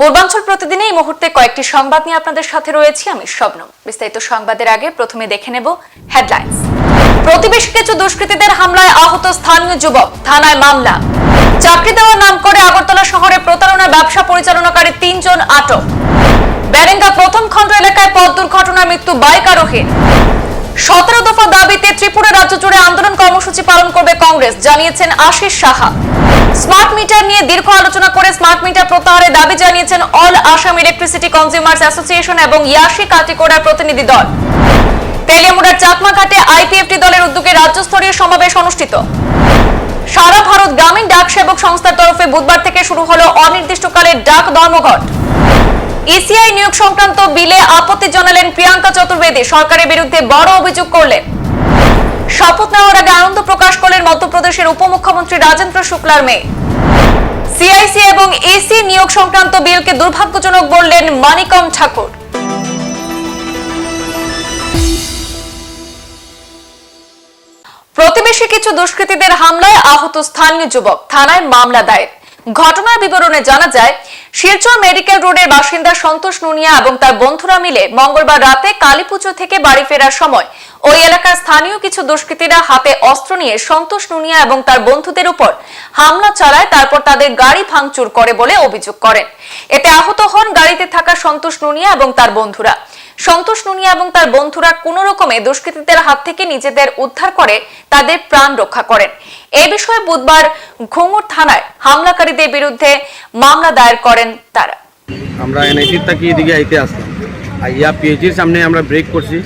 পূর্বাঞ্চল প্রতিদিনে এই মুহূর্তে কয়েকটি সংবাদ নিয়ে আপনাদের সাথে রয়েছি আমি স্বপ্ন বিস্তারিত সংবাদের আগে প্রথমে দেখে নেব হেডলাইন্স। প্রতিবেশী কিছু দুষ্কৃতীদের হামলায় আহত স্থানীয় যুবক, থানায় মামলা। চাকরি দেওয়ার নাম করে আগরতলা শহরে প্রতারণা ব্যবসা পরিচালনাকারী তিনজন আটক। ব্যারেঙ্গা প্রথম খণ্ড এলাকায় পথ দুর্ঘটনায় মৃত্যু বাইক আরোহীর। সতেরো দফা দাবিতে ত্রিপুরা রাজ্য জুড়ে আন্দোলন কর্মসূচি পালন করবে কংগ্রেস, জানিয়েছেন আশিস সাহা। স্মার্ট মিটার নিয়ে দীর্ঘ আলোচনা করে স্মার্ট মিটার প্রত্যাহারের দাবি জানিয়েছেন all Assam electricity consumers association এবং ইয়াশি কাটিকোড়ার প্রতিনিধি দল। তেলিয়ামুড়ার চাকমাঘাটে আইপিএফটি দলের উদ্যোগে রাজ্যস্তরীয় সমাবেশ অনুষ্ঠিত। সারা ভারত গ্রামীণ ডাক সেবক সংস্থার তরফে বুধবার থেকে শুরু হলো অনির্দিষ্টকালের ডাক ধর্মঘট। ইসিআই নিয়োগ সংক্রান্ত বিলে আপত্তি জানালেন প্রিয়াঙ্কা চতুর্বেদী, সরকারের বিরুদ্ধে বড় অভিযোগ করলেন। শপথ নেওয়ার আগে আনন্দ প্রকাশ করলেন মধ্যপ্রদেশের উপমুখ্যমন্ত্রী রাজেন্দ্র শুক্লার মেয়ে। সিআইসি এবং এসি নিয়োগ সংক্রান্ত বিলকে দুর্ভাগ্যজনক বললেন মানিকম ঠাকুর। প্রতিবেশী কিছু দুষ্কৃতীদের হামলায় আহত স্থানীয় যুবক, থানায় মামলা দায়ের। ঘটনার বিবরণে জানা যায় শিলচর মেডিকেল রোডের বাসিন্দা সন্তোষ নুনিয়া এবং তার বন্ধুরা মিলে মঙ্গলবার রাতে কালীপুজো থেকে বাড়ি ফেরার সময় ওই এলাকার স্থানীয় কিছু দুষ্কৃতীরা হাতে অস্ত্র নিয়ে সন্তোষ নুনিয়া এবং তার বন্ধুদের উপর হামলা চালায়, তারপর তাদের গাড়ি ভাঙচুর করে বলে অভিযোগ করেন। এতে আহত হন গাড়িতে থাকা সন্তোষ নুনিয়া এবং তার বন্ধুরা। সন্তোষ নুনিয়া এবং তার বন্ধুরা কোনো রকমে দুষ্কৃতীদের হাত থেকে নিজেদের উদ্ধার করে তাদের প্রাণ রক্ষা করেন। এ বিষয়ে বুধবার ঘুঙুর থানায় হামলাকারীদের বিরুদ্ধে মামলা দায়ের করেন তারা। আমরা এনআইটির থাকি এদিকে আইতে আসলাম। আইয়া পিএইচির সামনে আমরা ব্রেক করছি।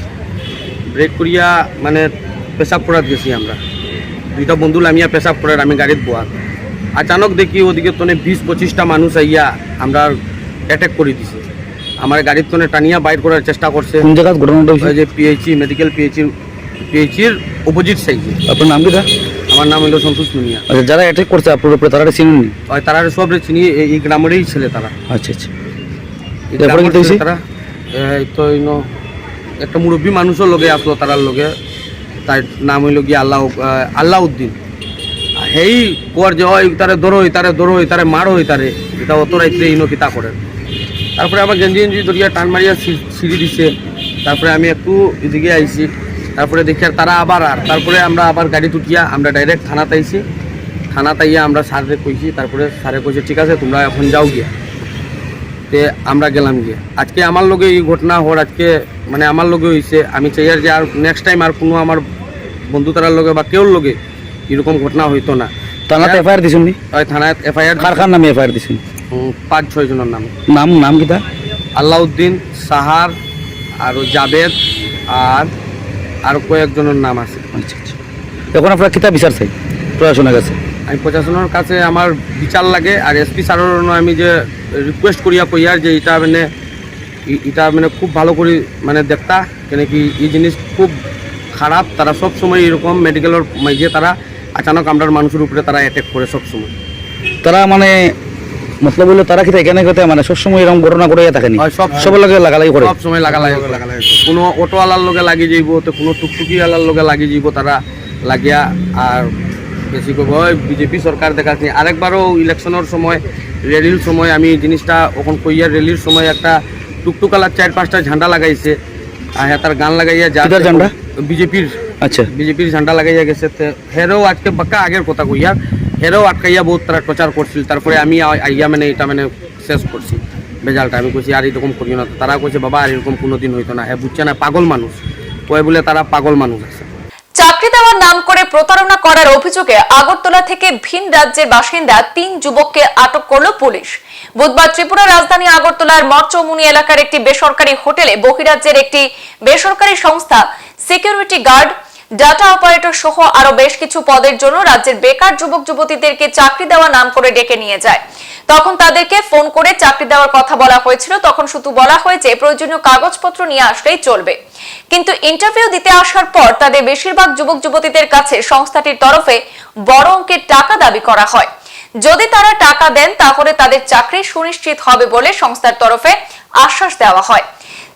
ব্রেক করিয়া মানে পেশাব করাত গেছি আমরা। দুইটা বন্ধু লামিয়া পেশাব করার আমি গাড়িত বোয়ার আচানক দেখি ওদিকে তনে বিশ পঁচিশটা মানুষ আইয়া আমরা অ্যাটাক করে দিছে আমার গাড়ির তনে টানিয়া বাইর করার চেষ্টা করছে। কোন জায়গায় ঘটনাটা হয়েছে? যে পিএইচি মেডিকেল পিএইচির পিএইচির অপোজিট সাইডে আপনার নাম কিটা আমার নাম হলো সন্তোষ মুনিয়া। আচ্ছা যারা অ্যাটাক করছে আপনার উপরে তারা চিনেননি? আর তারা সব চিনি এই- এই গ্রামেরই ছেলে তারা। আচ্ছা আচ্ছা। কি তারা তো ইনো একটা মুরব্বী মানুষও লগে আসলো তারার লগে। তার নাম হইল গিয়ে আল্লাহ আল্লাহ উদ্দিন সেই কোয়ার যে হয় তারে দরই তারে দরই তারে মারই তারে। এটা অত রাইতে ইনো কিতা করে তারপরে আমার গেঞ্জি গেঞ্জি ধরিয়া টান মারিয়া সিঁড়ি দিছে। তারপরে আমি একটু এদিকে আইছি। তারপরে দেখি আর তারা আবার আর। তারপরে আমরা আবার গাড়ি তুটিয়া আমরা ডাইরেক্ট থানাতে আইছি। থানাতে আইয়া আমরা স্যারে কইছি তারপরে স্যারে কইছে ঠিক আছে তোমরা এখন যাও গিয়া। তে আমরা গেলাম গিয়ে। আজকে আমার লগে এই ঘটনা হওয়ার আজকে মানে আমার লগে হয়েছে আমি চাই আর যে আর নেক্সট টাইম আর কোনো আমার বন্ধু তারার লগে বা কেউর লগে এরকম ঘটনা হইতো না। থানাতে এফআইআর দিছেন নি? ওই থানায় এফআইআর কার নামে এফআইআর দিছেন? পাঁচ ছয় জনের নাম। নাম নাম কিটা আল্লাউদ্দিন সাহার আর জাবেদ আর আর কয়েকজনের নাম আছে। আচ্ছা আচ্ছা। এখন আপনারা কিতা বিচার চাই প্রশাসনের কাছে। আমি প্রশাসনের কাছে আমার বিচার লাগে আর এসপি স্যারের আমি যে রিকোয়েস্ট করিয়া কইয়ার যে এটা মানে এটা মানে খুব ভালো করে মানে দেখতা কেন কি এই জিনিস খুব খারাপ। তারা সব সময় এরকম মেডিকেলের মাঝে তারা আচানক আমরা মানুষের উপরে তারা অ্যাটাক করে সব সময় তারা মানে মতলব হইল তারা কিতা এখানে কথা মানে সবসময় এরকম ঘটনা করে থাকেনি সব সব লাগে লাগালাগি করে সব সময় লাগা লাগে কোনো অটোওয়ালার লগে লাগি যাইব তো কোনো টুকটুকি টুকটুকিওয়ালার লগে লাগি যাইব তারা লাগিয়া আর বেশি কব বিজেপি সরকার দেখাচ্ছি আরেকবারও ইলেকশনের সময় র্যালির সময় আমি জিনিসটা ওখান কইয়া র্যালির সময় একটা টুকটুকালার চার পাঁচটা ঝান্ডা লাগাইছে আর হ্যাঁ তার গান লাগাইয়া যা ঝান্ডা? বিজেপির আচ্ছা বিজেপির ঝান্ডা লাগাইয়া গেছে হেরেও আজকে পাক্কা আগের কথা কইয়া হেরেও আটকাইয়া বহুত তারা প্রচার করছিল, তারপরে আমি আইয়া মানে এটা মানে শেষ করছি, বেজালটা। আমি কইছি, আর এরকম করিও না। তারা কইছে, বাবা, আর এরকম কোনোদিন হইতো না। হ্যাঁ বুঝছে না, পাগল মানুষ। কয় বলে, তারা পাগল মানুষ আছে। চাকরি দেওয়ার নাম করে প্রতারণা করার অভিযোগে আগরতলা থেকে ভিন রাজ্যের বাসিন্দা তিন যুবককে আটক করল পুলিশ। বুধবার ত্রিপুরা রাজধানী আগরতলার মরচৌমুনি এলাকার একটি বেসরকারি হোটেলে বহিরাজ্যের একটি বেসরকারি সংস্থা সিকিউরিটি গার্ড ডাটা অপারেটর সহ আরও বেশ কিছু পদের জন্য রাজ্যের বেকার যুবক যুবতীদেরকে চাকরি দেওয়া নাম করে ডেকে নিয়ে যায়। তখন তাদেরকে ফোন করে চাকরি দেওয়ার কথা বলা হয়েছিল, তখন শুধু বলা হয়েছে, প্রয়োজনীয় কাগজপত্র নিয়ে আসলেই চলবে। কিন্তু ইন্টারভিউ দিতে আসার পর তাদের বেশিরভাগ যুবক যুবতীদের কাছে সংস্থাটির তরফে বড় অঙ্কের টাকা দাবি করা হয়। যদি তারা টাকা দেন, তাহলে তাদের চাকরি সুনিশ্চিত হবে বলে সংস্থার তরফে আশ্বাস দেওয়া হয়।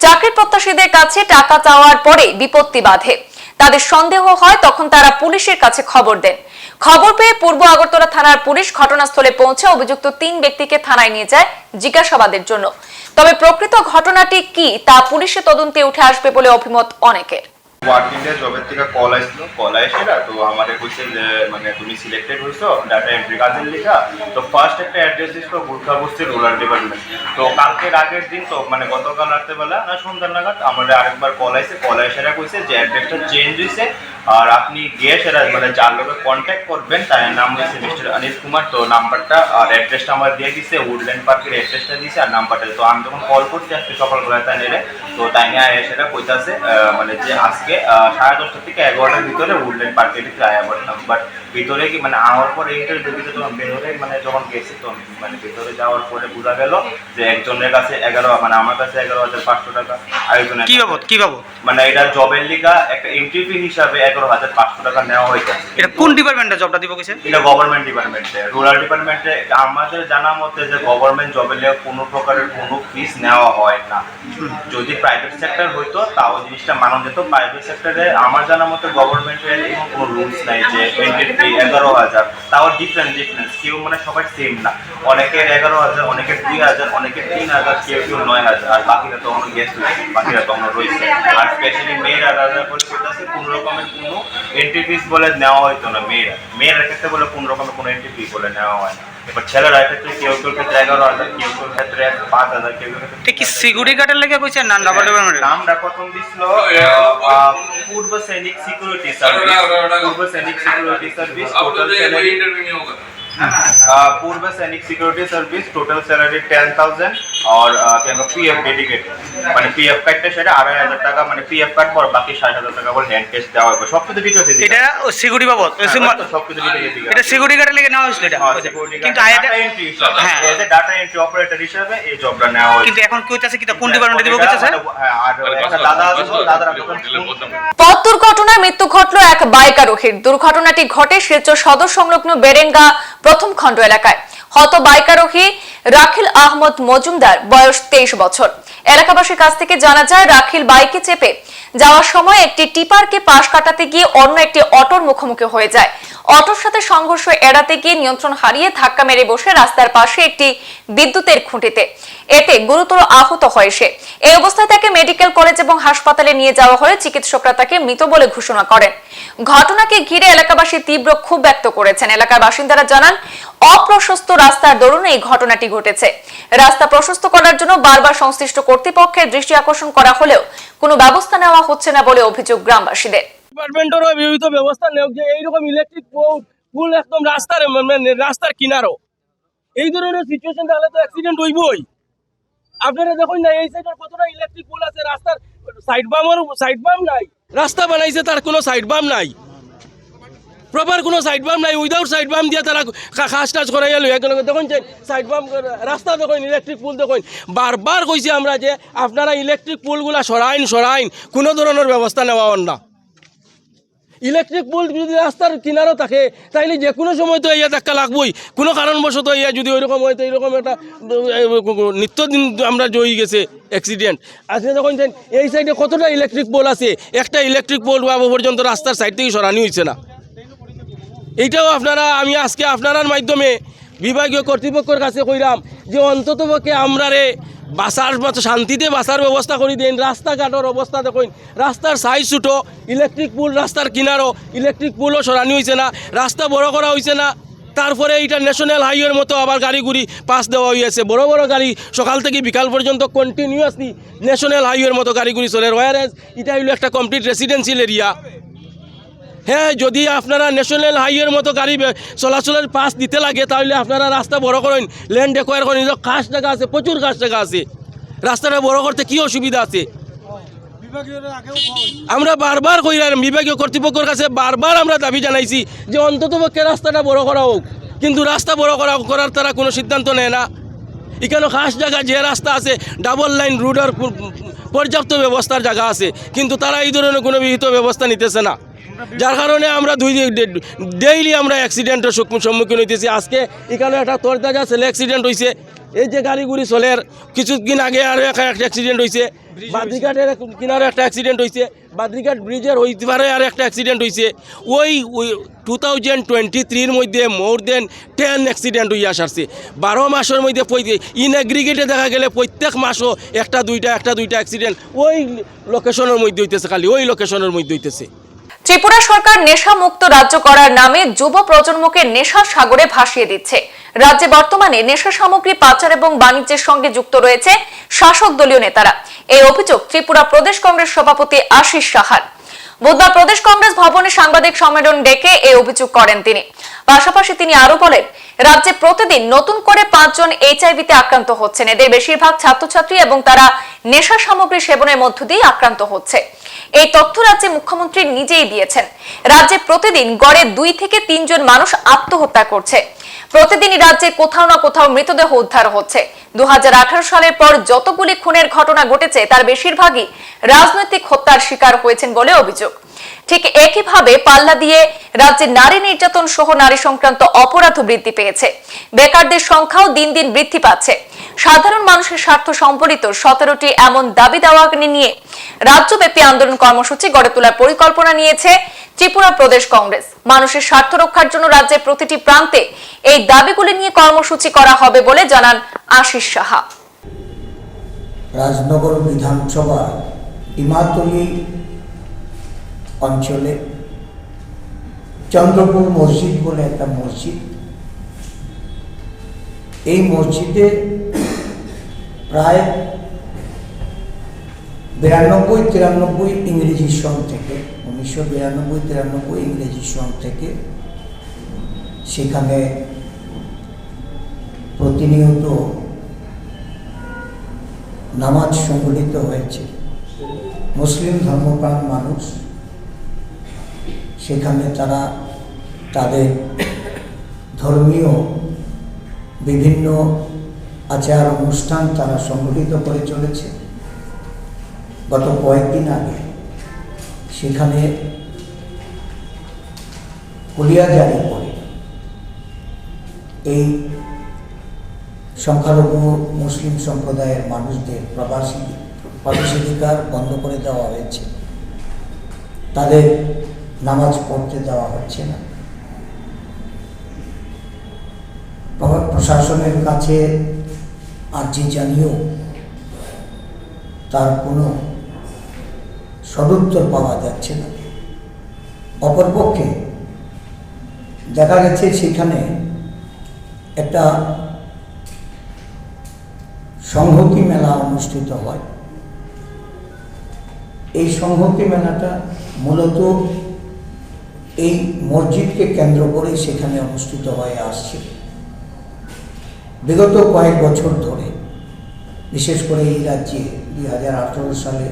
চাকরির প্রত্যাশীদের কাছে টাকা চাওয়ার পরে বিপত্তি বাধে। তাদের সন্দেহ হয়, তখন তারা পুলিশের কাছে খবর দেন। খবর পেয়ে পূর্ব আগরতলা থানার পুলিশ ঘটনাস্থলে পৌঁছে অভিযুক্ত তিন ব্যক্তিকে থানায় নিয়ে যায় জিজ্ঞাসাবাদের জন্য। তবে প্রকৃত ঘটনাটি কি, তা পুলিশের তদন্তে উঠে আসবে বলে অভিমত অনেকের। ওয়ার্কিংয়ে জবের থেকে কল আসছিল কল আসে না তো আমাদের কইছে যে মানে তুমি সিলেক্টেড হইছো ডাটা এন্ট্রি কাজের লেখা। তো ফার্স্ট একটা অ্যাড্রেস দিছিল গুর্খা বস্তি রুরাল ডিপার্টমেন্ট তো কালকের আগের দিন তো মানে গতকাল রাত্রেবেলা না সন্ধ্যা নাগাদ আমাদের আরেকবার কল আসে কল এসে কইছে যে অ্যাড্রেসটা চেঞ্জ হয়েছে আর আপনি গিয়ে সেটা মানে যার লোকে কন্ট্যাক্ট করবেন, তার নাম হয়েছে মিস্টার অনিল কুমার। তো নাম্বারটা আর অ্যাড্রেসটা আমার দিয়ে দিছে উডল্যান্ড পার্কের অ্যাড্রেসটা দিছে, আর নাম্বারটা। তো আমি যখন কল করছি, আজকে সকালবেলা তাই নেড়ে তো তাই নিয়ে সেটা কইতাছে মানে যে আজকে আহ, সাড়ে দশটা থেকে এগারোটার ভিতরে উডল্যান্ড পার্কে ভিতরে আয়া পড়তাম বাট ভিতরে কি মানে আমার পরে ইন্টারভিউ দিতে তখন বেরোলে মানে যখন গেছি তো মানে ভিতরে যাওয়ার পরে বোঝা গেল যে একজনের কাছে এগারো মানে আমার কাছে এগারো হাজার পাঁচশো টাকা আরেকজনের কি বাবদ? কি বাবদ? মানে এটা জবের লিগা একটা এন্ট্রি ফি হিসাবে এগারো হাজার পাঁচশো টাকা নেওয়া হয়েছে এটা কোন ডিপার্টমেন্টে জবটা দিব কিছু এটা গভর্নমেন্ট ডিপার্টমেন্টে রুরাল ডিপার্টমেন্টে আমাদের জানা মতে যে গভর্নমেন্ট জবের লেগে কোনো প্রকারের কোনো ফিস নেওয়া হয় না। যদি প্রাইভেট সেক্টর হইতো তাও জিনিসটা মানা যেত। প্রাইভেট সেক্টরে আমার জানা মতে গভর্নমেন্টের কোনো রুলস নাই যে এন্ট্রি ফি এগারো হাজার। তাও ডিফারেন্ট ডিফারেন্স কেউ মানে সবাই সেম না। অনেকের এগারো হাজার অনেকের দুই হাজার অনেকের তিন হাজার কেউ কেউ নয় হাজার। আর বাকিরা তখন গেস্ট বাকিরা তখন রয়েছে। আর স্পেশালি মেয়েরা রাজা বলে বলতেছে কোনো রকমের কোনো এন্ট্রি ফিস বলে নেওয়া হইতো না মেয়েরা। মেয়েরা ক্ষেত্রে বলে কোনো রকমের কোনো এন্ট্রি ফি বলে নেওয়া হয় না। এবার ছেলেরা ক্ষেত্রে কেউ কেউ ক্ষেত্রে এগারো হাজার কেউ কেউ ক্ষেত্রে পাঁচ হাজার কেউ কেউ কি সিকিউরিটি গার্ডের লেগে কইছে না ডাবল নামটা প্রথম দিছিল পূর্ব সৈনিক সিকিউরিটি সার্ভিস পূর্ব সৈনিক সিকিউরিটি সার্ভিস টোটাল স্যালারি पूर्व सैनिक security service total salary ten thousand और पी एफ डेडिकेट মানে পি এফ কার্ডটা সেটা আড়াই হাজার টাকা মানে পি এফ কার্ড পর বাকি ষাট হাজার টাকা করে হ্যান্ড ক্যাশ দেওয়া হবে সব কিছু ডিটেলস দিতে এটা সিকিউরিটি বাবদ সব কিছু ডিটেলস দিতে এটা সিকিউরিটি গার্ডের লেগে নেওয়া হয়েছিল এটা কিন্তু আয়াতে এন্ট্রি হিসাবে হ্যাঁ। As a data entry operator হিসাবে এই জবটা নেওয়া হয়েছে কিন্তু এখন কি হইতাছে কি কোন ডিপার্টমেন্টে দিব কইতাছে হ্যাঁ, আর একটা দাদা আছে দাদারা পথ দুর্ঘটনায় মৃত্যু ঘটল এক বাইক আরোহীর দুর্ঘটনাটি ঘটে শিলচর সদর সংলগ্ন বেরেঙ্গা প্রথম খণ্ড এলাকায়। হত বাইকারোহী রাখিল আহমদ মজুমদার বয়স তেইশ বছর। এলাকাবাসীর কাছ থেকে জানা যায়, রাখিল বাইকে চেপে যাওয়ার সময় একটি টিপারকে পাশ কাটাতে গিয়ে অন্য একটি অটোর মুখোমুখি হয়ে যায়। অটোর সাথে সংঘর্ষ এড়াতে গিয়ে নিয়ন্ত্রণ হারিয়ে ধাক্কা মেরে বসে রাস্তার পাশে একটি বিদ্যুতের খুঁটিতে। এতে গুরুতর আহত হয় সে। এই অবস্থায় তাকে মেডিকেল কলেজ এবং হাসপাতালে নিয়ে যাওয়া হলে চিকিৎসকরা তাকে মৃত বলে ঘোষণা করেন। ঘটনাকে ঘিরে এলাকাবাসী তীব্র ক্ষোভ ব্যক্ত করেছেন। এলাকার বাসিন্দারা জানান, অপ্রশস্ত রাস্তার দরুন এই ঘটনাটি ঘটেছে। রাস্তা প্রশস্ত করার জন্য বারবার সংশ্লিষ্ট কর্তৃপক্ষের দৃষ্টি আকর্ষণ করা হলেও কোনো ব্যবস্থা নেওয়া হচ্ছে না বলে অভিযোগ গ্রামবাসীদের। ডিপার্টমেন্টেরও বিহিত ব্যবস্থা নেওক যে এইরকম ইলেকট্রিক পুল একদম রাস্তার মানে রাস্তার কিনারও। এই ধরনের সিচুয়েশন তাহলে তো অ্যাক্সিডেন্ট হইবই। আপনারা দেখুন না, এই সাইডের কতটা ইলেকট্রিক পোল আছে, রাস্তার সাইড বামের সাইড বাম নাই। রাস্তা বানাইছে, তার কোনো সাইড বাম নাই। প্রপার কোনো সাইড বাম নাই উইদাউট সাইড বাম দিয়ে তারা খাস টাস করাই গেল। একেলগে দেখুন যে সাইড বাম রাস্তা দেখুন ইলেকট্রিক পুল দেখুন। বারবার কইছি আমরা যে আপনারা ইলেকট্রিক পুলগুলা সরাইন সরাইন, কোনো ধরনের ব্যবস্থা নেওয়া না। ইলেকট্রিক পোল যদি রাস্তার কিনারও থাকে, তাইলে যে কোনো সময় তো ইয়া ধাক্কা লাগবই। কোনো কারণবশত ইয়া যদি ওইরকম হয়, তো এরকম একটা নিত্যদিন আমরা জয়ী গেছে অ্যাক্সিডেন্ট আজকে যখন এই সাইডে কতটা ইলেকট্রিক পোল আছে, একটা ইলেকট্রিক পোল পর্যন্ত রাস্তার সাইড থেকে সরানি হয়েছে না। এইটাও আপনারা, আমি আজকে আপনার মাধ্যমে বিভাগীয় কর্তৃপক্ষের কাছে কইলাম যে অন্তত পক্ষে আমরারে বাসার মতো শান্তিতে বাসার ব্যবস্থা করে দেন, রাস্তাঘাটের অবস্থা দেখুন, রাস্তার সাইজ ছোটো ইলেকট্রিক পুল রাস্তার কিনারও ইলেকট্রিক পুলও সরানি হয়েছে না, রাস্তা বড় করা হয়েছে না, তারপরে এইটা ন্যাশনাল হাইওয়ের মতো আবার গাড়ি গুড়ি পাস দেওয়া হয়েছে বড় বড় গাড়ি সকাল থেকে বিকাল পর্যন্ত কন্টিনিউয়াসলি ন্যাশনাল হাইওয়ের মতো গাড়িগুড়ি চলে ওয়ারেজ এটা হলো একটা কমপ্লিট রেসিডেন্সিয়াল এরিয়া হ্যাঁ যদি আপনারা ন্যাশনাল হাইওয়ের মতো গাড়ি চলাচলের পাস দিতে লাগে, তাহলে আপনারা রাস্তা বড় করেন লেন ডেকোয়ার করেন। কাজ টাকা আছে, প্রচুর কাজ টাকা আছে। রাস্তাটা বড় করতে কী অসুবিধা আছে? আমরা বারবার কইলাম বিভাগীয় কর্তৃপক্ষের কাছে বারবার আমরা দাবি জানাইছি যে অন্তত পক্ষে রাস্তাটা বড় করা হোক। কিন্তু রাস্তা বড় করা করার তারা কোনো সিদ্ধান্ত নেয় না। এখানে খাস জায়গা, যে রাস্তা আছে ডাবল লাইন রোডের পর্যাপ্ত ব্যবস্থার জায়গা আছে। কিন্তু তারা এই ধরনের কোনো বিহিত ব্যবস্থা নিতেছে না। যার কারণে আমরা দুই ডেইলি আমরা অ্যাক্সিডেন্টের সম্মুখীন হইতেছি। আজকে এখানে একটা তরতাজা ছেলে অ্যাক্সিডেন্ট হয়েছে এই যে গাড়িগুড়ি চলের কিছুদিন আগে আর একটা অ্যাক্সিডেন্ট হয়েছে বাদ্রিঘাটের কিনারে একটা অ্যাক্সিডেন্ট হয়েছে বাদ্রিঘাট ব্রিজের হইতে পারে আর একটা অ্যাক্সিডেন্ট হয়েছে ওই ওই টু থাউজেন্ড টোয়েন্টি থ্রির মধ্যে মোর দেন টেন অ্যাক্সিডেন্ট হইয়া সারছে। বারো মাসের মধ্যে ইন এগ্রিগেটে দেখা গেলে প্রত্যেক মাসও একটা দুইটা একটা দুইটা অ্যাক্সিডেন্ট ওই লোকেশনের মধ্যে হইতেছে খালি ওই লোকেশনের মধ্যে হইতেছে। ত্রিপুরা সরকার নেশা মুক্ত রাজ্য করার নামে যুব প্রজন্মকে নেশার সাগরে ভাসিয়ে দিচ্ছে। রাজ্যে বর্তমানে নেশা সামগ্রী পাচার এবং বাণিজ্যের সঙ্গে যুক্ত রয়েছে শাসক দলীয় নেতারা। এই অভিযোগ ত্রিপুরা প্রদেশ কংগ্রেস সভাপতি আশিস সাহার। বুধবার প্রদেশ কংগ্রেস ভবনে সাংবাদিক সম্মেলন ডেকে এই অভিযোগ করেন তিনি। পাশাপাশি তিনি আরও বলেন, রাজ্যে প্রতিদিন নতুন করে পাঁচজন এইচআইভিতে আক্রান্ত হচ্ছেন। এদের বেশিরভাগ ছাত্রছাত্রী এবং তারা নেশা সামগ্রী সেবনের মধ্য দিয়ে আক্রান্ত হচ্ছে। এই তথ্য রাজ্যে মুখ্যমন্ত্রী নিজেই দিয়েছেন। রাজ্যে প্রতিদিন গড়ে দুই থেকে তিনজন মানুষ আত্মহত্যা করছে। প্রতিদিনই রাজ্যে কোথাও না কোথাও মৃতদেহ উদ্ধার হচ্ছে। দু হাজার আঠারো সালের পর যতগুলি খুনের ঘটনা ঘটেছে, তার বেশিরভাগই রাজনৈতিক হত্যার শিকার হয়েছেন বলে অভিযোগ। ঠিক একইভাবে পাল্লা দিয়ে রাজ্যে নারী নির্যাতন সহ নারী সংক্রান্ত অপরাধ বৃদ্ধি পেয়েছে। বেকারদের সংখ্যাও দিন দিন বৃদ্ধি পাচ্ছে। সাধারণ মানুষের স্বার্থ সম্বলিত সতেরোটি এমন দাবি দাওয়া নিয়ে রাজ্যব্যাপী আন্দোলন কর্মসূচি গড়ে তোলার পরিকল্পনা নিয়েছে ত্রিপুরা প্রদেশ কংগ্রেস। মানুষের স্বার্থ রক্ষার জন্য রাজ্যের প্রতিটি প্রান্তে এই দাবিগুলি নিয়ে কর্মসূচি করা হবে বলে জানান আশিস সাহা। রাজনগর বিধানসভা ইমাতলি অঞ্চলে। চন্দ্রপুর মসজিদ বলে একটা মসজিদ। এই মসজিদে প্রায় বিরানব্বই, তিরানব্বই ইংরেজি সন থেকে, উনিশশো বিরানব্বই, তিরানব্বই ইংরেজি সন থেকে সেখানে প্রতিনিয়ত নামাজ সংগঠিত হয়েছে। মুসলিম ধর্মপ্রাণ মানুষ সেখানে তারা তাদের ধর্মীয় বিভিন্ন আচার অনুষ্ঠান তারা সংগঠিত করে চলেছে। গত কয়েকদিন আগে সেখানে কুলিয়া জারি করে এই সংখ্যালঘু মুসলিম সম্প্রদায়ের মানুষদের প্রবাসী প্রবেশাধিকার বন্ধ করে দেওয়া হয়েছে। তাদের নামাজ পড়তে দেওয়া হচ্ছে না। প্র- প্রশাসনের কাছে আর্জি জানিয়েও তার কোনো সদুত্তর পাওয়া যাচ্ছে না। অপরপক্ষে দেখা গেছে সেখানে একটা সংহতি মেলা অনুষ্ঠিত হয়। এই সংহতি মেলাটা মূলত এই মসজিদকে কেন্দ্র করে সেখানে অনুষ্ঠিত হয়ে আসছে বিগত কয়েক বছর ধরে, বিশেষ করে এই রাজ্যে দুই হাজার আঠারো সালে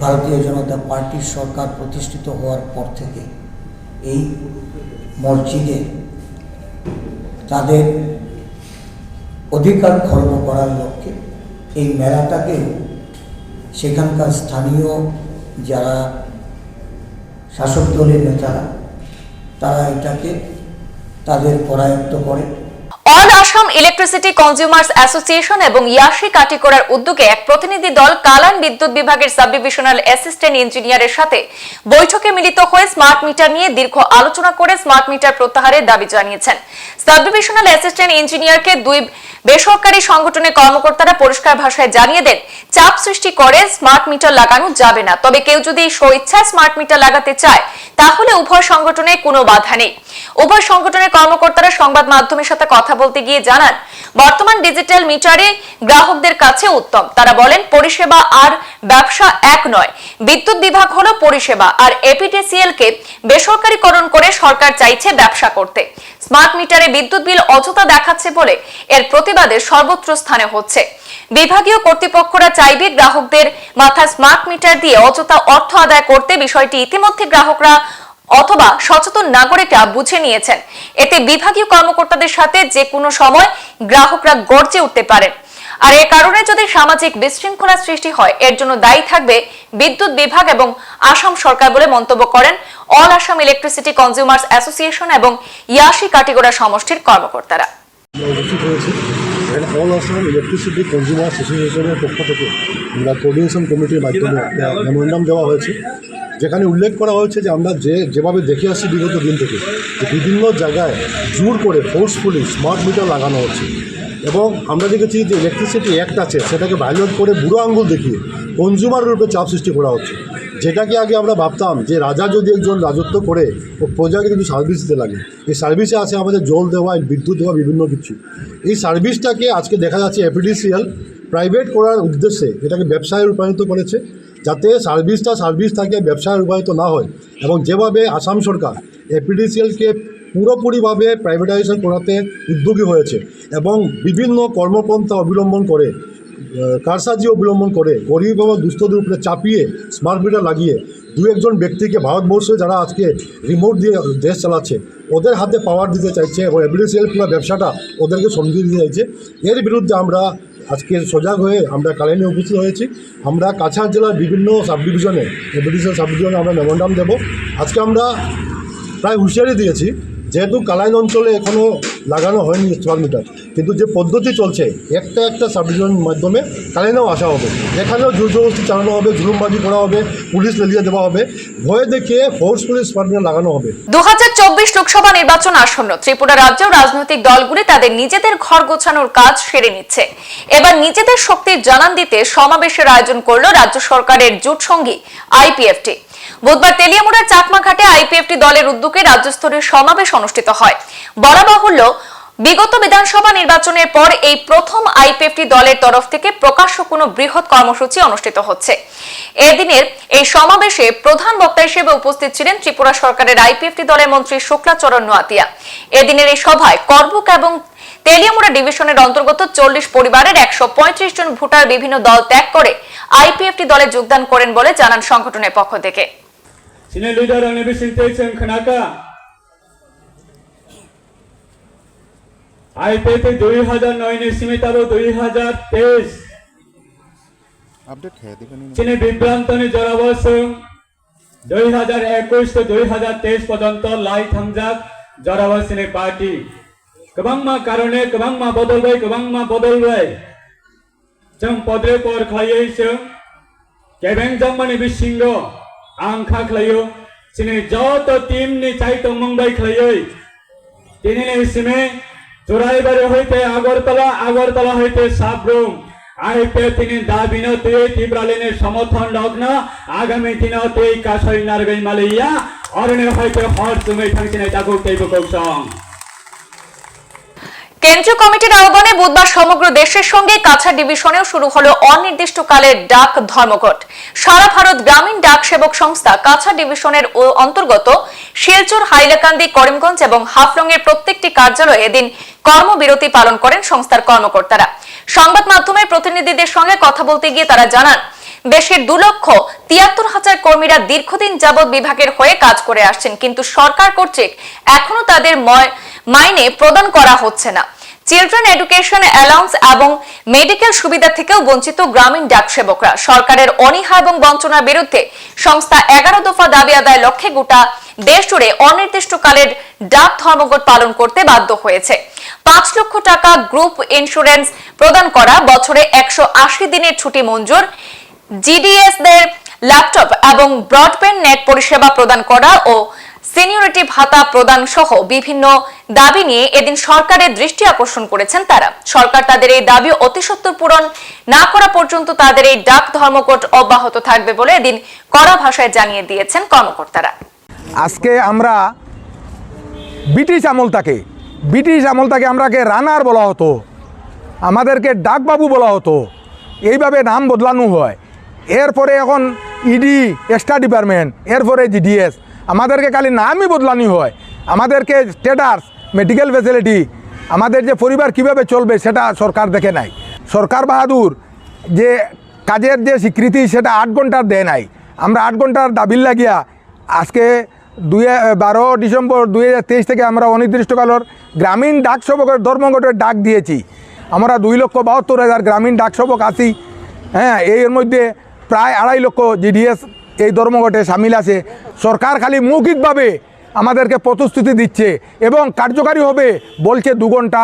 ভারতীয় জনতা পার্টির সরকার প্রতিষ্ঠিত হওয়ার পর থেকে এই মসজিদে তাদের অধিকার খর্ব করার লক্ষ্যে এই মেলাটাকে সেখানকার স্থানীয় যারা শাসক দলের নেতারা, তারা এটাকে তাদের করায়ত্ত করে। All Assam electricity consumers association এবং ইয়াশি করার উদ্যোগে এক প্রতিনিধি দল কালান বিদ্যুৎ বিভাগের সাব ডিভিশনাল অ্যাসিস্ট্যান্ট ইঞ্জিনিয়ারের সাথে বৈঠকে মিলিত হয়ে স্মার্ট মিটার নিয়ে দীর্ঘ আলোচনা করে স্মার্ট মিটার প্রত্যাহারের দাবি জানিয়েছেন। সাব ডিভিশনাল অ্যাসিস্ট্যান্ট ইঞ্জিনিয়ারকে দুই বেসরকারি সংগঠনের কর্মকর্তারা পরিষ্কার ভাষায় জানিয়ে দেন, চাপ সৃষ্টি করে স্মার্ট মিটার লাগানো যাবে না। তবে কেউ যদি স্বেচ্ছায় স্মার্ট মিটার লাগাতে চায়, তাহলে উভয় সংগঠনে কোনো বাধা নেই। উভয় সংগঠনের কর্মকর্তারা সংবাদ মাধ্যমের সাথে কথা বলতে গিয়ে জানান, বর্তমান ডিজিটাল মিটারে গ্রাহকদের কাছে উত্তম। তারা বলেন, পরিষেবা আর ব্যবসা এক নয়। বিদ্যুৎ বিভাগ হলো পরিষেবা, আর এপিটিসিএল কে বেসরকারীকরণ করে সরকার চাইছে ব্যবসা করতে। স্মার্ট মিটারে বিদ্যুৎ বিল অযথা দেখাচ্ছে বলে এর প্রতিবাদে সর্বত্র স্থানে হচ্ছে। বিভাগীয় কর্তৃপক্ষরা চাইবে গ্রাহকদের মাথায় স্মার্ট মিটার দিয়ে অযথা অর্থ আদায় করতে বিষয়টি ইতিমধ্যে গ্রাহকরা অথবা সচেতন নাগরিকরা বুঝে নিয়েছেন। এতে বিভাগীয় কর্মকর্তাদের সাথে যে কোনো সময় গ্রাহকরা গর্জে উঠতে পারেন। আর এ কারণে যদি সামাজিক বিশৃঙ্খলা সৃষ্টি হয় এর জন্য দায়ী থাকবে বিদ্যুৎ বিভাগ এবং আসাম সরকার বলে মন্তব্য করেন all Assam electricity consumers association এবং ইয়াশি কাটিগোড়া সমষ্টির কর্মকর্তারা। অল আসাম ইলেকট্রিসিটি কনজিউমার অ্যাসোসিয়েশনের পক্ষ থেকে আমরা কোঅর্ডিনেশন কমিটির মাধ্যমে মেমোরেন্ডাম দেওয়া হয়েছে। যেখানে উল্লেখ করা হয়েছে যে আমরা যে যেভাবে দেখে আসছি বিগত দিন থেকে বিভিন্ন জায়গায় জোর করে ফোর্সফুলি স্মার্ট মিটার লাগানো হচ্ছে। এবং আমরা দেখেছি যে ইলেকট্রিসিটি অ্যাক্ট আছে, সেটাকে ভায়োলেট করে বুড়ো আঙ্গুল দেখিয়ে কনজিউমারের রূপে চাপ সৃষ্টি করা হচ্ছে। যেটাকে আগে আমরা ভাবতাম যে রাজা যদি একজন রাজত্ব করে, ও প্রজাকে কিন্তু সার্ভিস দিতে লাগে। এই সার্ভিসে আছে আমাদের জল দেওয়া বিদ্যুৎ দেওয়া, বিভিন্ন কিছু। এই সার্ভিসটাকে আজকে দেখা যাচ্ছে এপিডিসিএল প্রাইভেট করার উদ্দেশ্যে এটাকে ব্যবসায় রূপায়িত করেছে, যাতে সার্ভিসটা সার্ভিস থাকে, ব্যবসায় রূপায়িত না হয়। এবং যেভাবে আসাম সরকার এপিডিসিএলকে পুরোপুরিভাবে প্রাইভেটাইজেশন করাতে উদ্যোগী হয়েছে এবং বিভিন্ন কর্মপন্থা অবলম্বন করে কারসাজি অবলম্বন করে, গরিব এবং দুস্থদের উপরে চাপিয়ে স্মার্ট মিটার লাগিয়ে দু একজন ব্যক্তিকে ভারতবর্ষে যারা আজকে রিমোট দিয়ে দেশ চালাচ্ছে, ওদের হাতে পাওয়ার দিতে চাইছে এবং এবিডিসিএল পুরো ব্যবসাটা ওদেরকে সঙ্গী দিতে চাইছে, এর বিরুদ্ধে আমরা আজকে সজাগ হয়ে আমরা কালাইনে উপস্থিত হয়েছি। আমরা কাছাড় জেলার বিভিন্ন সাব ডিভিশনে এবিডিসিএল সাব ডিভিশনে আমরা মেমোরান্ডাম দেবো। আজকে আমরা প্রায় হুঁশিয়ারি দিয়েছি যেহেতু কালাইন অঞ্চলে এখনও লাগানো হয়নি স্মার্ট মিটার কিন্তু যে পদ্ধতি চলছে, একটা একটা সাবডিভিশনের মাধ্যমে কালাইনেও আসা হবে। এখানেও জোর জবরদস্তি চালানো হবে, জুলুমবাজি করা হবে, পুলিশ লেলিয়ে দেওয়া হবে, ভয়ে দেখিয়ে ফোর্সফুলি স্মার্ট মিটার লাগানো হবে। দু হাজার চব্বিশ লোকসভা নির্বাচন আসন্ন, ত্রিপুরা রাজ্যেও রাজনৈতিক দলগুলি তাদের নিজেদের ঘর গোছানোর কাজ সেরে নিচ্ছে। এবার নিজেদের শক্তির জানান দিতে সমাবেশের আয়োজন করল রাজ্য সরকারের জোট সঙ্গী, আইপিএফটি। বুধবার তেলিয়ামুড়ার চাকমাঘাটে আইপিএফটি দলের উদ্যোগে রাজ্যস্তরীয় সমাবেশ অনুষ্ঠিত হয়। বলা বাহুল্য বিগত বিধানসভা নির্বাচনের পর এই প্রথম আইপিএফটি দলের তরফ থেকে প্রকাশ্য কোনো বৃহৎ কর্মসূচি অনুষ্ঠিত হচ্ছে। এদিনের এই সমাবেশে প্রধান বক্তা হিসেবে উপস্থিত ছিলেন ত্রিপুরা সরকারের আইপিএফটি দলের মন্ত্রী শুক্লাচরণ নোয়াতিয়া। এদিনের এই সভায় করবুক এবং তেলিয়ামুড়া ডিভিশনের অন্তর্গত চল্লিশ পরিবারের একশো পঁয়ত্রিশ জন ভোটার বিভিন্ন দল ত্যাগ করে আইপিএফটি দলে যোগদান করেন বলে জানান সংগঠনের পক্ষ থেকে। Sino leader ang representation Kanaka? আইপিএতে দুই হাজার নয় নিশ্চিমিত আরও দুই হাজার তেইশ চীনে বিভ্রান্তনী জলাবস দুই হাজার একুশ তো দুই হাজার তেইশ পর্যন্ত লাই থামজাক জরাবস পার্টি કબંગમાં કારણે કબંગમાં બદલભાઈ કબંગમાં બદલભાઈ જમ પદરે પર ખાઈએ છે કેબેંગ જમવાની બિસિંગો केबें जम्मानि बिसिंग आं खाख्लायो दिनै जत टिमनि चाइतो मुंबाइ खायै दिनैनि सिमे জোরাইবাড়ি হইতে আগরতলা আগরতলা হইতে সাবরুম আইপে তিনি দাবিনো তুই তীব্রালিনের সমর্থন লগ্ন আগামী দিনত তুই কাছই নারগৈ মালইয়া অরণ্য হইতে হর তুমি থাকছিনে তাকু কেইব কৌশং কেন্দ্রীয় কমিটির আহ্বানে বুধবার সমগ্র দেশের সঙ্গে কাছাড় ডিভিশনেও শুরু হলো অনির্দিষ্টকালের ডাক ধর্মঘট। সারা ভারত গ্রামীণ ডাক সেবক সংস্থা কাছাড় ডিভিশনের অন্তর্গত শিলচর, হাইলাকান্দি, করিমগঞ্জ এবং হাফলং এর প্রত্যেকটি কার্যালয়ে এদিন কর্মবিরতি পালন করেন সংস্থার কর্মকর্তারা। সংবাদ মাধ্যমের প্রতিনিধিদের সঙ্গে কথা বলতে গিয়ে তারা জানান দেশের দু লক্ষ তিয়াত্তর হাজার কর্মীরা দীর্ঘদিন যাবৎ বিভাগের হয়ে কাজ করে আসছেন, কিন্তু সরকার কর্তৃক এখনও তাদের মাইনে প্রদান করা হচ্ছে না। চিলড্রেন এডুকেশন অ্যালাউন্স এবং মেডিকেল সুবিধা থেকেও বঞ্চিত গ্রামীণ ডাক সেবকরা সরকারের অনীহা এবং বঞ্চনার বিরুদ্ধে সংস্থা এগারো দফা দাবি আদায় লক্ষ্যে গোটা দেশ জুড়ে অনির্দিষ্টকালের ডাক ধর্মঘট পালন করতে বাধ্য হয়েছে। পাঁচ লক্ষ টাকা গ্রুপ ইন্স্যুরেন্স প্রদান করা, বছরে একশো আশি দিনের ছুটি মঞ্জুর। জিডিএস দের ল্যাপটপ এবং ব্রডব্যান্ড নেট পরিষেবা প্রদান করা ও সিনিয়রিটি ভাতা প্রদান সহ বিভিন্ন দাবি নিয়ে এদিন সরকারের দৃষ্টি আকর্ষণ করেছেন তারা। সরকার তাদের এই দাবি অতিসত্বর পূরণ না করা পর্যন্ত তাদের এই ডাক ধর্মঘট অব্যাহত থাকবে বলে এদিন কড়া ভাষায় জানিয়ে দিয়েছেন কর্মকর্তারা। আজকে আমরা ব্রিটিশ আমলটাকে ব্রিটিশ আমলটাকে আমরাকে রানার বলা হতো, আমাদেরকে ডাকবাবু বলা হতো, এইভাবে নাম বদলানো হয়। এরপরে এখন ইডি এক্সট্রা ডিপার্টমেন্ট এরপরে জিডিএস আমাদেরকে খালি নামই বদলানি হয়। আমাদেরকে স্টেটাস মেডিকেল ফেসিলিটি আমাদের যে পরিবার কীভাবে চলবে সেটা সরকার দেখে নাই। সরকার বাহাদুর যে কাজের যে স্বীকৃতি সেটা আট ঘণ্টার দেয় নাই। আমরা আট ঘণ্টার দাবির লাগিয়া আজকে দুই বারো ডিসেম্বর দুই হাজার তেইশ থেকে আমরা অনির্দিষ্টকালের গ্রামীণ ডাক সেবকের ধর্মঘটের ডাক দিয়েছি। আমরা দুই লক্ষ বাহাত্তর হাজার গ্রামীণ ডাক সেবক আছি। হ্যাঁ এর মধ্যে প্রায় আড়াই লক্ষ জিডিএস এই ধর্মঘটে সামিল আছে। সরকার খালি মৌখিকভাবে আমাদেরকে প্রতিশ্রুতি দিচ্ছে এবং কার্যকারী হবে বলছে দু ঘণ্টা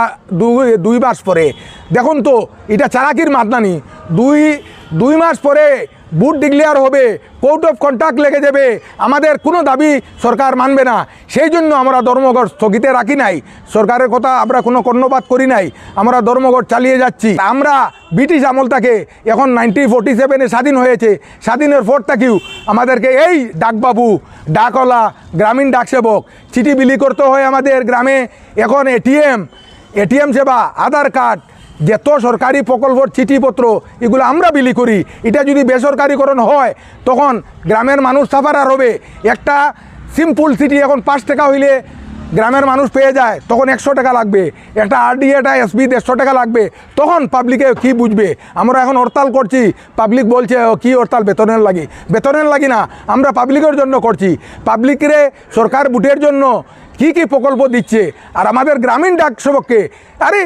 দুই মাস পরে। দেখুন তো, এটা চালাকির মাতনানি দুই দুই মাস পরে বুট ডিক্লেয়ার হবে কোর্ট অফ কন্ট্যাক্ট লেগে যাবে। আমাদের কোনো দাবি সরকার মানবে না। সেই জন্য আমরা ধর্মঘট স্থগিতে রাখি নাই। সরকারের কথা আমরা কোনো কর্ণপাত করি নাই। আমরা ধর্মঘট চালিয়ে যাচ্ছি। আমরা ব্রিটিশ আমল থেকে এখন নাইনটিন ফোর্টি সেভেনে স্বাধীন হয়েছে। স্বাধীনের পর থেকেও আমাদেরকে এই ডাকবাবু, ডাকওয়ালা, গ্রামীণ ডাকসেবক, চিঠি বিলি করতে হয় আমাদের গ্রামে। এখন এটিএম এটিএম সেবা, আধার কার্ড যত সরকারি প্রকল্পর চিঠিপত্র এগুলো আমরা বিলি করি। এটা যদি বেসরকারিকরণ হয় তখন গ্রামের মানুষ সাফারার হবে। একটা সিম্পল সিটি এখন পাঁচ টাকা হইলে গ্রামের মানুষ পেয়ে যায় তখন একশো টাকা লাগবে। একটা আরডি একটা এসবি দেড়শো টাকা লাগবে। তখন পাবলিকে কি বুঝবে? আমরা এখন হরতাল করছি। পাবলিক বলছে "ও, কি হরতাল? বেতনের লাগি। বেতনের লাগি না আমরা পাবলিকের জন্য করছি। পাবলিকরে সরকার বুটের জন্য কি কি প্রকল্প দিচ্ছে? আর আমাদের গ্রামীণ ডাক সেবককে, আরে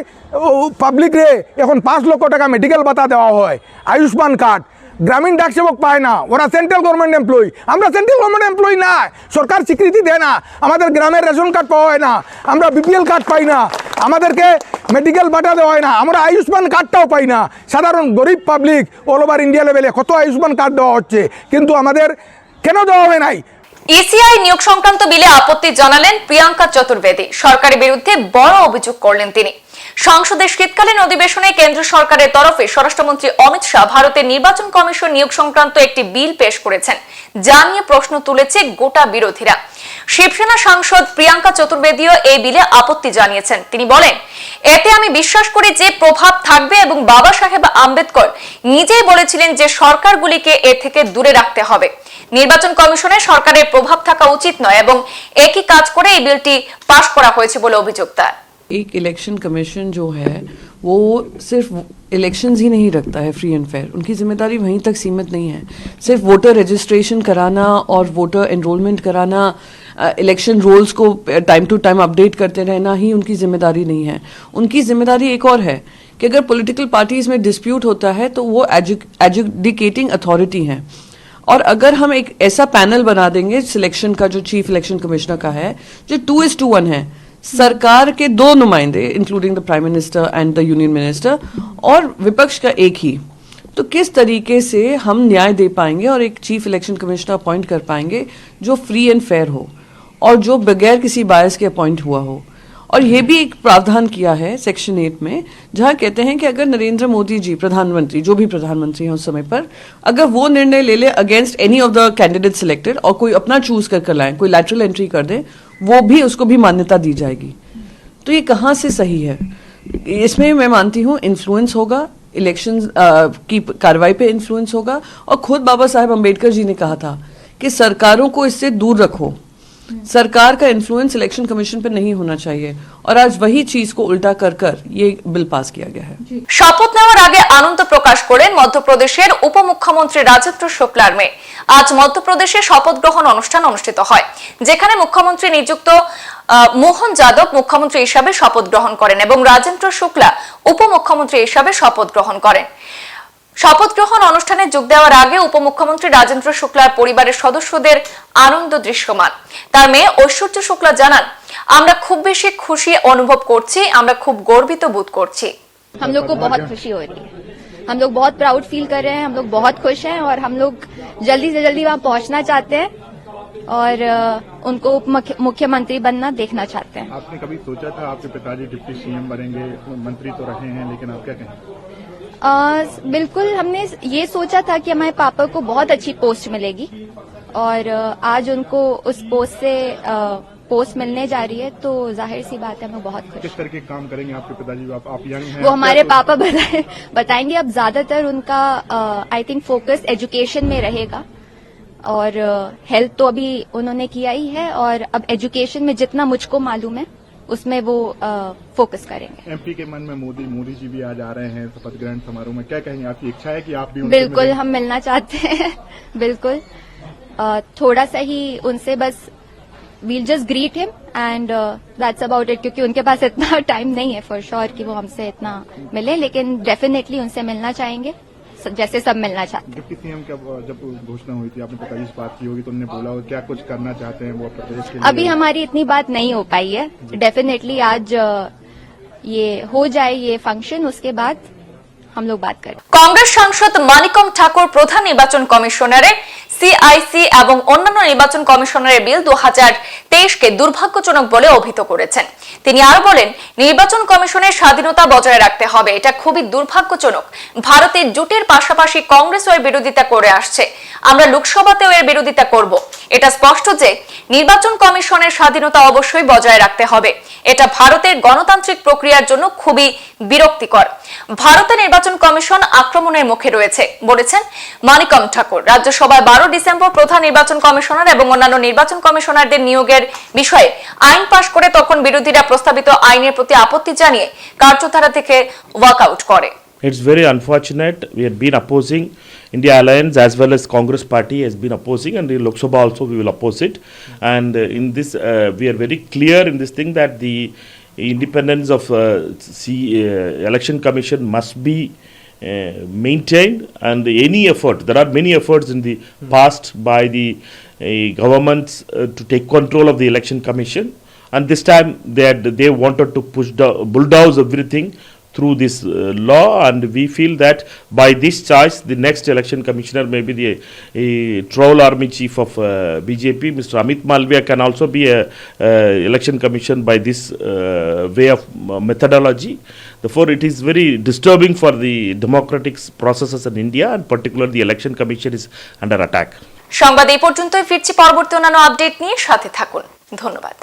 পাবলিক রে, এখন পাঁচ লক্ষ টাকা মেডিকেল ভাতা দেওয়া হয়, আয়ুষ্মান কার্ড গ্রামীণ ডাক সেবক পায় না, ওরা সেন্ট্রাল গভর্নমেন্ট এমপ্লয়ি আমরা সেন্ট্রাল গভর্নমেন্ট এমপ্লয়ি না, সরকার স্বীকৃতি দেয় না, আমাদের গ্রামের রেশন কার্ড পাওয়া হয় না, আমরা বিপিএল কার্ড পাই না, আমাদেরকে মেডিকেল ভাতা দেওয়া হয় না, আমরা আয়ুষ্মান কার্ডটাও পাই না। সাধারণ গরিব পাবলিক অল ওভার ইন্ডিয়া লেভেলে কত আয়ুষ্মান কার্ড দেওয়া হচ্ছে, কিন্তু আমাদের কেন দেওয়া হবে নাই? ইসিআই নিয়োগ সংক্রান্ত বিলে আপত্তি জানালেন প্রিয়াঙ্কা চতুর্বেদী। সরকারের বিরুদ্ধে বড় অভিযোগ করলেন তিনি। সংসদের শীতকালীন অধিবেশনে কেন্দ্র সরকারের তরফে স্বরাষ্ট্রমন্ত্রী অমিত শাহ ভারতের নির্বাচন কমিশন নিয়োগ সংক্রান্ত একটি বিল পেশ করেছেন, যা নিয়ে প্রশ্ন তুলেছে গোটা বিরোধীরা। শিবসেনা সাংসদ প্রিয়াঙ্কা চতুর্বেদীও এই বিলে আপত্তি জানিয়েছেন। তিনি বলেন, এতে আমি বিশ্বাস করি যে প্রভাব থাকবে এবং বাবা সাহেব আম্বেদকর নিজেই বলেছিলেন যে সরকারগুলিকে এ থেকে দূরে রাখতে হবে। নির্বাচন কমিশনে সরকারের প্রভাব থাকা উচিত নয় এবং একই কাজ করে এই বিলটি পাশ করা হয়েছে বলে অভিযোগ তার एक इलेक्शन कमीशन जो है वो सिर्फ इलेक्शंस ही नहीं रखता है फ्री एंड फेयर उनकी जिम्मेदारी वहीं तक सीमित नहीं है सिर्फ वोटर रजिस्ट्रेशन कराना और वोटर एनरोलमेंट कराना इलेक्शन रोल्स को टाइम टू टाइम अपडेट करते रहना ही उनकी जिम्मेदारी नहीं है उनकी जिम्मेदारी एक और है कि अगर पॉलिटिकल पार्टीज में डिस्प्यूट होता है तो वो एजुकेटिंग अथॉरिटी हैं और अगर हम एक ऐसा पैनल बना देंगे सिलेक्शन का जो चीफ इलेक्शन कमिश्नर का है, जो टू इज़ टू वन है, सरकार के दो नुमाइंदे including the prime minister and the union minister और विपक्ष का एक ही। तो किस तरीके से हम न्याय दे पाएँगे और एक चीफ इलेक्शन कमिश्नर अपॉइंट कर पाएँगे जो फ्री एंड फेयर हो, और जो बगैर किसी बायस के अपॉइंट हुआ हो? और ये भी एक प्रावधान किया है सेक्शन एट में, जहाँ कहते हैं कि अगर नरेंद्र मोदी जी, प्रधानमंत्री, जो भी प्रधानमंत्री हैं उस समय पर, अगर वो निर्णय ले ले against any of the candidate selected और कोई अपना चूज़ कर कर लाए, कोई लैटरल एंट्री कर दे, वो भी उसको भी मान्यता दी जाएगी। तो ये कहाँ से सही है? इसमें मैं मानती हूँ इन्फ्लुएंस होगा इलेक्शन की कार्रवाई पे इन्फ्लुएंस होगा, और खुद बाबा साहेब अंबेडकर जी ने कहा था कि सरकारों को इससे दूर रखो। सरकार का इन्फ्लुएंस इलेक्शन कमीशन पर नहीं होना चाहिए और आज वही चीज को उल्टा कर कर ये बिल पास किया गया है শপথ নেওয়ার আগে আনন্দ প্রকাশ করেন মধ্যপ্রদেশের উপমুখ্যমন্ত্রী রাজেন্দ্র শুক্লার মেয়ে আজ মধ্যপ্রদেশে শপথ গ্রহণ অনুষ্ঠান অনুষ্ঠিত হয় যেখানে মুখ্যমন্ত্রী নিযুক্ত আহ, মোহন যাদব মুখ্যমন্ত্রী হিসাবে শপথ গ্রহণ করেন এবং রাজেন্দ্র শুক্লা উপমুখ্যমন্ত্রী হিসাবে শপথ গ্রহণ করেন শপথ গ্রহণ অনুষ্ঠানে যোগ দেওয়ার আগে উপমুখ্যমন্ত্রী রাজেন্দ্র শুক্লার পরিবারের সদস্যদের আনন্দ দৃশ্যমান তার মেয়ে ঐশ্বর্য শুক্লা জানান আমরা খুব বেশি খুশি অনুভব করছি আমরা খুব গর্বিত বোধ করছি हम लोग को बहुत खुशी हो रही है हम लोग बहुत प्राउड फील कर रहे हैं हम लोग बहुत खुश हैं और हम लोग जल्दी से जल्दी वहाँ पहुँचना चाहते हैं और अ, उनको उप मुख्य- मुख्यमंत्री बनना देखना चाहते हैं आपने कभी सोचा था आपके पिताजी डिप्टी सीएम बनेंगे मंत्री तो रहे हैं लेकिन आप क्या कहें अ, बिल्कुल हमने ये सोचा था कि हमारे पापा को बहुत अच्छी पोस्ट मिलेगी और आज उनको उस पोस्ट से पोस्ट मिलने जा रही है तो ज़ाहिर सी बात है हम लोग बहुत खुश किस तरह के काम करेंगे आपके पिताजी? आप, आप यंग हैं वो हमारे क्या- पापा बताए बताएँगे अब ज़्यादातर उनका आई थिंक फोकस एजुकेशन में रहेगा और हेल्थ तो अभी उन्होंने किया ही है और अब एजुकेशन में जितना मुझको मालूम है उसमें वो फोकस करेंगे। एमपी के मन में मोदी मोदी जी भी आज आ रहे हैं शपथ ग्रहण समारोह में। क्या कहेंगे आपकी इच्छा है कि आप भी बिल्कुल हम मिलना चाहते हैं। बिल्कुल। थोड़ा सा ही उनसे बस we'll just greet him and that's about it क्योंकि उनके पास इतना टाइम नहीं है फॉर श्योर कि वो हमसे इतना मिले लेकिन डेफिनेटली उनसे मिलना चाहेंगे। जैसे सब मिलना चाहते हैं डिप्टी सीएम का जब घोषणा हुई थी आपने पता इस बात की होगी तो उन्होंने बोला हो क्या कुछ करना चाहते हैं वो प्रदेश के लिए अभी हमारी इतनी बात नहीं हो पाई है डेफिनेटली आज अ, ये हो जाए ये फंक्शन उसके बाद हम लोग बात करें কংগ্রেস সাংসদ মানিকম ঠাকুর প্রধান নির্বাচন কমিশনারের সিআইসি এবং অন্যান্য নির্বাচন কমিশনারের বিল দু তেইশকে দুর্ভাগ্যজনক বলে অভিহিত করেছেন। তিনি আরও বলেন, নির্বাচন কমিশনের স্বাধীনতা বজায় রাখতে হবে। এটা খুবই দুর্ভাগ্যজনক। ভারতের জোটের পাশাপাশি কংগ্রেসও এর বিরোধিতা করে আসছে। আমরা লোকসভাতেও এর বিরোধিতা করব। এটা স্পষ্ট যে, নির্বাচন কমিশনের স্বাধীনতা অবশ্যই বজায় রাখতে হবে। এটা ভারতের গণতান্ত্রিক প্রক্রিয়ার জন্য খুবই বিরক্তিকর। ভারতের নির্বাচন কমিশন আক্রমণের মুখে রয়েছে, বলেছেন মানিকম ঠাকুর। রাজ্যসভায় বারো ডিসেম্বর প্রধান নির্বাচন কমিশনার এবং অন্যান্য নির্বাচন কমিশনারদের নিয়োগের বিষয়ে আইন পাশ করে তখন বিরোধীরা প্রস্তাবিত আইনের প্রতি আপত্তি জানিয়ে কার্যধারা থেকে ওয়াকআউট করে It's very unfortunate. We had been opposing India Alliance as well as Congress Party has been opposing, and in Lok Sabha also we will oppose it. And uh, in this, uh, we are very clear in this thing that the independence of uh, C, uh, Election Commission must be uh, maintained, and any effort. There are many efforts in the past by the uh, governments uh, to take control of the Election Commission, and this time they had, they wanted to push down, bulldoze everything through this uh, law and we feel that by this choice the next election commissioner may be the uh, troll army chief of uh, BJP Mr. Amit Malviya can also be a uh, election commission by this uh, way of uh, methodology therefore it is very disturbing for the democratic processes in India and particularly the election commission is under attack সংবাদ এই পর্যন্তই ফিরছি পরবর্তী অন্যান্য update নিয়ে সাথে থাকুন ধন্যবাদ